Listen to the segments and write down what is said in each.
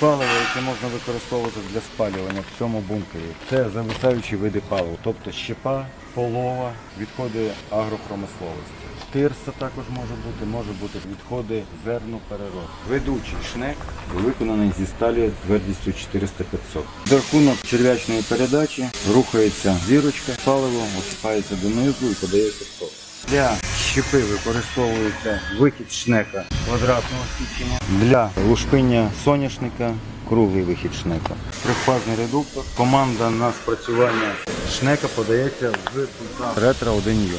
Паливо, яке можна використовувати для спалювання в цьому бункері, це зависаючі види палива, тобто щепа, полова, відходи агропромисловості. Тирса також може бути, може бути відходи зернопереробки. Ведучий шнек виконаний зі сталі твердістю 400-500. За рахунок черв'ячної передачі рухається зірочка, паливо осипається донизу і подається в ток. Для щепи використовується вихід шнека квадратного січення. Для лушпиння соняшника круглий вихід шнека. Трьохфазний редуктор. Команда на спрацювання шнека подається з пульта ретро 1 ю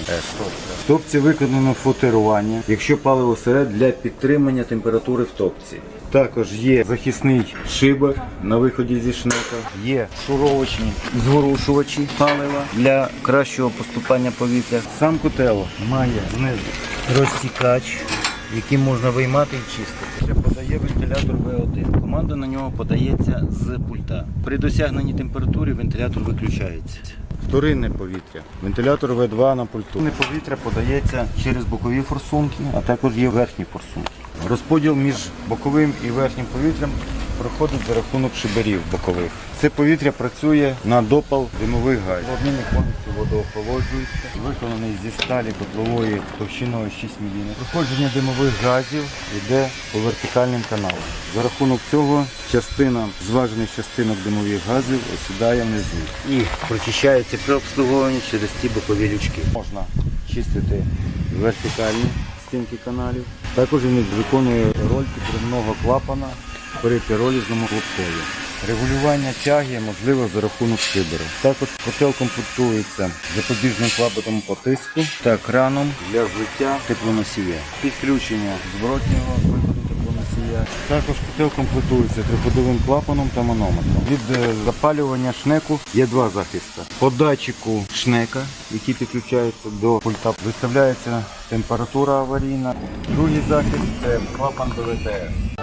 В топці виконано футерування, якщо паливо сире для підтримання температури в топці. Також є захисний шибер на виході зі шнека, є шуровочні зворушувачі палива для кращого поступання повітря. Сам котел має знизу розсікач, яким можна виймати і чистити. Подає вентилятор В1. Команда на нього подається з пульта. При досягненні температури вентилятор виключається. Вторинне повітря. Вентилятор В2 на пульту. Повітря подається через бокові форсунки, а також є верхні форсунки. Розподіл між боковим і верхнім повітрям проходить за рахунок шиберів бокових. Це повітря працює на допал димових газів. Обмінник повністю водоохолоджується, виконаний зі сталі котлової товщиною 6 мм. Проходження димових газів йде по вертикальним каналам. За рахунок цього частина зважених частинок димових газів осідає внизу і прочищається при обслуговуванні через ці бокові лючки. Можна чистити вертикальні стінки каналів. Також він виконує роль підривного клапана при піролізному хлопкові. Регулювання тяги можливо за рахунок шиберу. Також котел комплектується запобіжним клапотом по тиску та краном для злиття теплоносія. Підключення зворотнього теплоносія. Також котел комплектується триходовим клапаном та манометром. Від е, запалювання шнеку є два захисти. По датчику шнека, який підключається до пульта, виставляється температура аварійна. Другий захист це клапан БВТС.